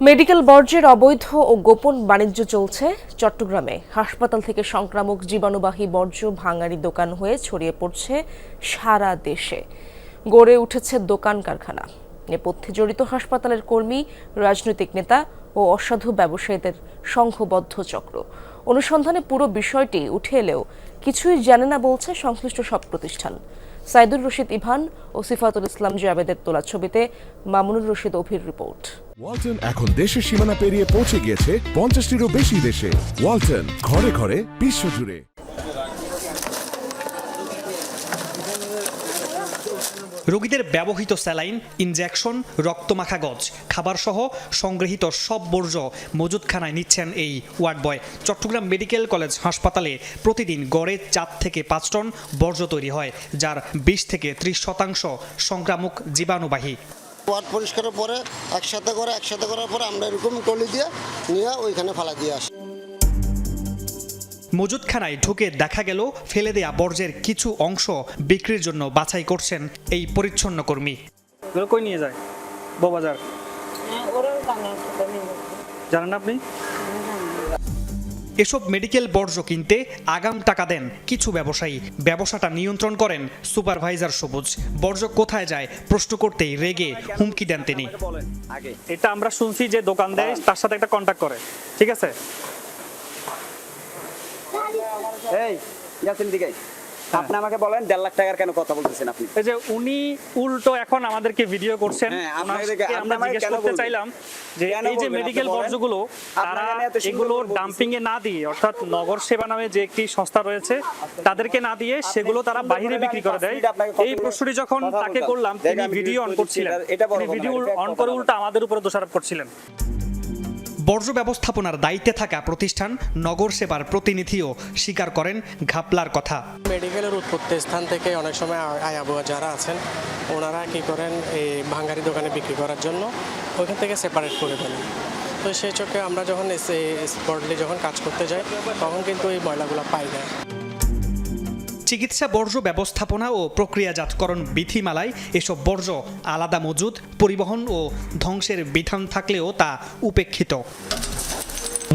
Medical বর্জ্যের অবৈধ ও গোপন বাণিজ্য চলছে চট্টগ্রামে। হাসপাতাল থেকে সংক্রামক জীবাণুবাহী বর্জ্য ভাঙারি দোকান হয়ে ছড়িয়ে পড়ছে সারা দেশে। গড়ে উঠেছে দোকান কারখানা। নেপথ্যে জড়িত হাসপাতালের কর্মী, রাজনৈতিক নেতা ও অসাধু ব্যবসায়ীদের সংঘবদ্ধ চক্র। অনুসন্ধানে পুরো বিষয়টি উঠে এলেও কিছুই জানে না বলছে সংশ্লিষ্ট সব প্রতিষ্ঠান। সাইদুর রশিদ ইভান ও সিফাতুল ইসলাম জাবেদের তোলা ছবিতে মামুনুর রশিদ অভির রিপোর্ট। ওয়ালটন এখন দেশের সীমানা পেরিয়ে পৌঁছে গিয়েছে পঞ্চাশটিরও বেশি দেশে। ওয়ালটন ঘরে ঘরে বিশ্বজুড়ে রোগীদের ব্যবহৃত স্যালাইন, ইনজেকশন, রক্তমাখা গজ, খাবারসহ সংগৃহীত সব বর্জ্য মজুদখানায় নিচ্ছেন এই ward boy. Chattogram medical college হাসপাতালে প্রতিদিন গড়ে চার থেকে পাঁচ টন বর্জ্য তৈরি হয়, যার বিশ থেকে ত্রিশ শতাংশ সংক্রামক জীবাণুবাহী। ওয়ার্ড পরিষ্কারের পরে একসাথে করে, একসাথে করার পরে আমরা এরকম টলি দিয়ে নিয়ে ওইখানে ফালা দিয়ে আসি। মজুদখানায় ঢুকে দেখা গেল ফেলে দেয়া বর্জ্যের কিছু অংশ বিক্রির জন্য বাছাই করছেন এই পরিচ্ছন্ন কর্মী। কই নিয়ে যায়? যাচ্ছে। জানেন আপনি? এসব মেডিকেল বর্জ্য কিনতে আগাম টাকা দেন কিছু ব্যবসায়ী। ব্যবসাটা নিয়ন্ত্রণ করেন সুপারভাইজার সবুজ। বর্জ্য কোথায় যায় প্রশ্ন করতেই রেগে হুমকি দেন তিনি। এটা আমরা শুনছি যে দোকান দেয় তার সাথে একটা কন্ট্যাক্ট করে। ঠিক আছে? এই ইয়াসিন দিকে। আপনি আমাকে বলেন দেড় লাখ টাকার কেন কথা বলতেছেন আপনি? এই যে উনি উল্টো এখন আমাদেরকে ভিডিও করছেন। হ্যাঁ, আমরা জিজ্ঞেস করতে চাইলাম যে এই যে মেডিকেল বর্জ্যগুলো তারা এগুলো ডাম্পিং এ না দিয়ে অর্থাৎ নগর সেবা নামে যে একটি সংস্থা রয়েছে তাদেরকে না দিয়ে সেগুলো তারা বাহিরে বিক্রি করে দেয়। এই প্রশ্নটি যখন তাকে করলাম তিনি ভিডিও অন করছিলেন। তিনি ভিডিও অন করে। উল্টা আমাদের উপরে দোষারোপ করছিলেন। বর্জ্য ব্যবস্থাপনার দায়িত্বে থাকা প্রতিষ্ঠান নগর সেবার প্রতিনিধিও স্বীকার করেন ঘাপলার কথা। মেডিকেলের উৎপত্তি স্থান থেকে অনেক সময় আয় আবহাওয়া যারা আছেন, ওনারা কি করেন এই ভাঙ্গারি দোকানে বিক্রি করার জন্য ওইখান থেকে সেপারেট করে ফেলেন তো সেই চোখে আমরা যখন স্পটলি যখন কাজ করতে যাই, তখন কিন্তু এই ময়লাগুলো পাই না। চিকিৎসা বর্জ্য ব্যবস্থাপনা ও প্রক্রিয়াজাতকরণ বিধিমালায় এসব বর্জ্য আলাদা মজুদ পরিবহন ও ধ্বংসের বিধান থাকলেও তা উপেক্ষিত।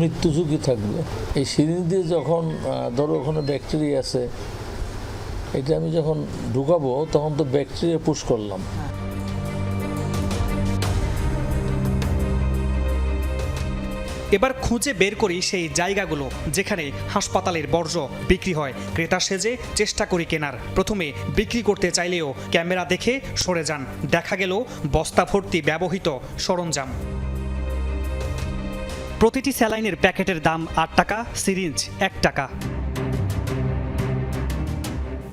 মৃত্যু ঝুঁকি থাকবে। এই সিরিঞ্জ দিয়ে যখন ধরো ওখানে ব্যাকটেরিয়া আছে এটা আমি যখন ঢুকাবো তখন তো ব্যাকটেরিয়া পুশ করলাম। এবার খুঁজে বের করি সেই জায়গাগুলো যেখানে হাসপাতালের বর্জ্য বিক্রি হয়। ক্রেতা সেজে চেষ্টা করি কেনার। প্রথমে বিক্রি করতে চাইলেও ক্যামেরা দেখে সরে যান। দেখা গেল বস্তা ভর্তি ব্যবহৃত সরঞ্জাম। প্রতিটি স্যালাইনের প্যাকেটের দাম আট টাকা, সিরিঞ্জ এক টাকা।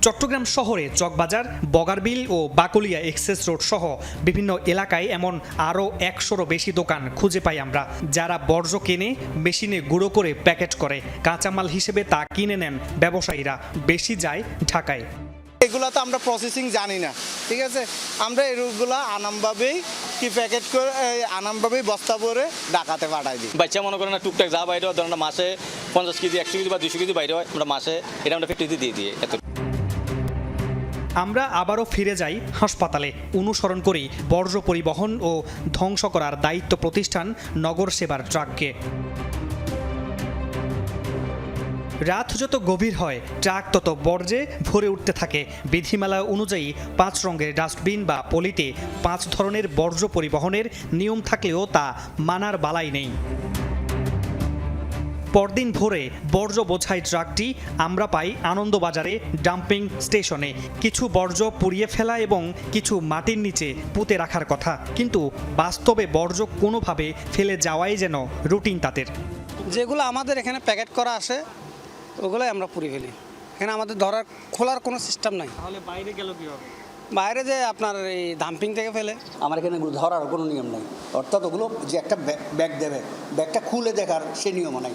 চট্টগ্রাম শহরে চকবাজার বগারবিল ও বাকলিয়া এক্সেস রোড সহ বিভিন্ন এলাকায় এমন আরও একশোরও বেশি দোকান খুঁজে পাই আমরা। যারা বর্জ্য কেনে মেশিনে গুঁড়ো করে প্যাকেট করে কাঁচামাল হিসেবে তা কিনে নেন ব্যবসায়ীরা বেশি যায় ঢাকায়। এগুলো তো আমরা প্রসেসিং জানি না ঠিক আছে? আমরা এগুলো আনামভাবেই কি প্যাকেট করে আনামভাবেই বস্তা ভরে ঢাকাতে পাঠাই দিই। বাচ্চা মনে করেন না টুকটাক যা বাইরে হয় ধরেন মাসে পঞ্চাশ কেজি একশো কেজি বা দুশো কেজি বাইরে হয় আমরা মাসে এটা আমরা ফ্যাক্টরিতে দিয়ে দিই এত আমরা আবারও ফিরে যাই হাসপাতালে। অনুসরণ করি বর্জ্য পরিবহন ও ধ্বংস করার দায়িত্ব প্রতিষ্ঠান নগর সেবার ট্রাককে। রাত যত গভীর হয়, ট্রাক তত বর্জ্যে ভরে উঠতে থাকে। বিধিমালা অনুযায়ী পাঁচ রঙের ডাস্টবিন বা পলিতে পাঁচ ধরনের বর্জ্য পরিবহনের নিয়ম থাকলেও তা মানার বালাই নেই। পরদিন ভোরে বর্জ্য বোঝাই ট্রাকটি আমরা পাই আনন্দবাজারে ডাম্পিং স্টেশনে। কিছু বর্জ্য পুড়িয়ে ফেলা এবং কিছু মাটির নিচে পুঁতে রাখার কথা। কিন্তু বাস্তবে বর্জ্য কোনোভাবে ফেলে যাওয়াই যেন রুটিন তাদের। যেগুলো আমাদের এখানে প্যাকেট করা আসে ওগুলোই আমরা পুরি ফেলি। এখানে আমাদের ধরার খোলার কোনো সিস্টেম নাই। তাহলে বাইরে গেল কীভাবে? বাইরে যে আপনার এই ডাম্পিং থেকে ফেলে? আমার এখানে এগুলো ধরার কোনো নিয়ম নেই। অর্থাৎ ওগুলো যে একটা ব্যাগ দেবে ব্যাগটা খুলে দেখার সে নিয়মও নাই।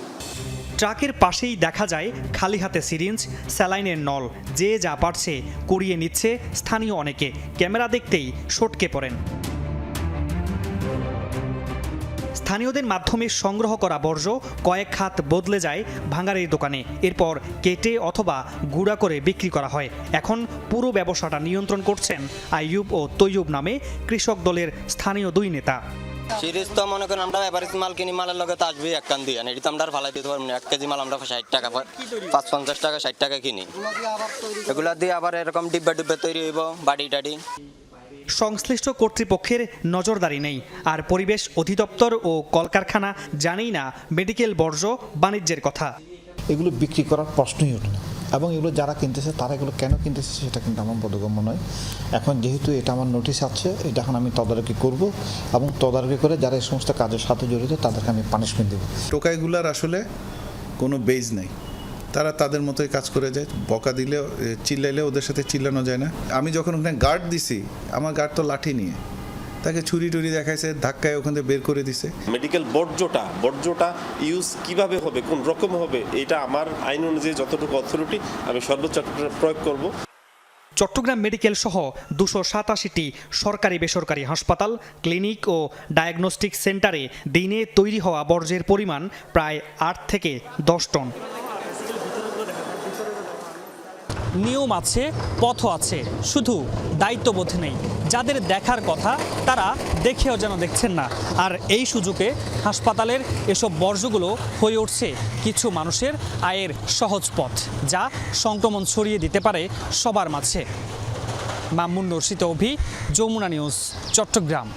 ট্রাকের পাশেই দেখা যায় খালি হাতে সিরিঞ্জ স্যালাইনের নল। যে যা পারছে কুড়িয়ে নিচ্ছে স্থানীয় অনেকে। ক্যামেরা দেখতেই সটকে পড়েন। স্থানীয়দের মাধ্যমে সংগ্রহ করা বর্জ্য কয়েক খাত বদলে যায় ভাঙারির দোকানে। এরপর কেটে অথবা গুঁড়া করে বিক্রি করা হয়। এখন পুরো ব্যবসাটা নিয়ন্ত্রণ করছেন আইয়ুব ও তৈয়ুব নামে কৃষক দলের স্থানীয় দুই নেতা। সিরিজ তো মনে করেন আমরা এভারেজ মাল কিনি, মালের লগে তো আসবেই এক কান দিয়ে। এটা তো আমরা ফালাই দিতে পারব এক কেজি মাল আমরা ষাট টাকা পাঁচ পঞ্চাশ টাকা, ষাট টাকা কিনি। এগুলা দিয়ে আবার এরকম ডিব্বা ডিব্বা তৈরি হইব বাড়ি টাড়ি সংশ্লিষ্ট কর্তৃপক্ষের নজরদারি নেই। আর পরিবেশ অধিদপ্তর ও কলকারখানা জানেই না মেডিকেল বর্জ্য বাণিজ্যের কথা। এগুলো বিক্রি করার প্রশ্নই ওঠে না। এবং এগুলো যারা কিনতেছে তারা এগুলো কেন কিনতেছে সেটা কিন্তু আমার বোধগম্য নয়। এখন যেহেতু এটা আমার নোটিশ আছে এটা এখন আমি তদারকি করব এবং তদারকি করে যারা এই সমস্ত কাজের সাথে জড়িত তাদেরকে আমি পানিশমেন্ট দেবো। টোকাইগুলার আসলে কোনো বেজ নেই। তারা তাদের মতোই কাজ করে যায় বকা দিলে চিল্লাইলে ওদের সাথে চিল্লানো যায় না। আমি যখন ওখানে গার্ড দিছি আমার গার্ড তো লাঠি নিয়ে। তাকে ছুরি টুরি দেখাইছে ধাক্কায় ওখান থেকে বের করে দিছে। মেডিকেল বর্জ্যটা বর্জ্যটা ইউজ কীভাবে হবে কোন রকম হবে এটা আমার আইন অনুযায়ী যতটুকু অথরিটি আমি সর্বোচ্চ প্রয়োগ করব। চট্টগ্রাম মেডিকেল সহ দুশো সাতাশিটি সরকারি বেসরকারি হাসপাতাল ক্লিনিক ও ডায়াগনস্টিক সেন্টারে দিনে তৈরি হওয়া বর্জ্যের পরিমাণ প্রায় আট থেকে দশ টন। নিয়ম আছে পথ আছে। শুধু দায়িত্ববোধ নেই। যাদের দেখার কথা, তারা দেখেও যেন দেখছেন না। আর এই সুযোগে হাসপাতালের এসব বর্জ্যগুলো হয়ে উঠছে কিছু মানুষের আয়ের সহজ পথ, যা সংক্রমণ ছড়িয়ে দিতে পারে সবার মাঝে। মামুন রশিদ অভি, যমুনা নিউজ, চট্টগ্রাম।